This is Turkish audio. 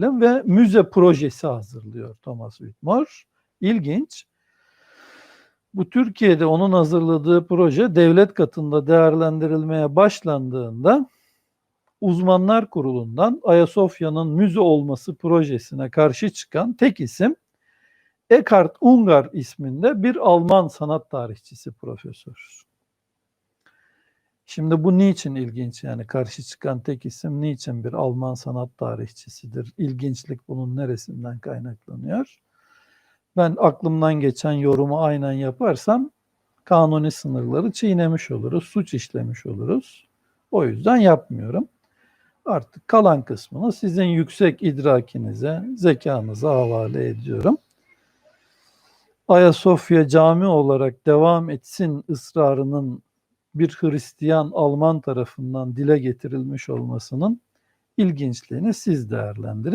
ve müze projesi hazırlıyor Thomas Whitmore. İlginç. Bu Türkiye'de onun hazırladığı proje devlet katında değerlendirilmeye başlandığında uzmanlar kurulundan Ayasofya'nın müze olması projesine karşı çıkan tek isim Eckhard Ungar isminde bir Alman sanat tarihçisi profesör. Şimdi bu niçin ilginç yani karşı çıkan tek isim niçin bir Alman sanat tarihçisidir? İlginçlik bunun neresinden kaynaklanıyor? Ben aklımdan geçen yorumu aynen yaparsam kanuni sınırları çiğnemiş oluruz, suç işlemiş oluruz. O yüzden yapmıyorum. Artık kalan kısmını sizin yüksek idrakinize, zekanıza havale ediyorum. Ayasofya cami olarak devam etsin ısrarının bir Hristiyan Alman tarafından dile getirilmiş olmasının ilginçliğini siz değerlendirin.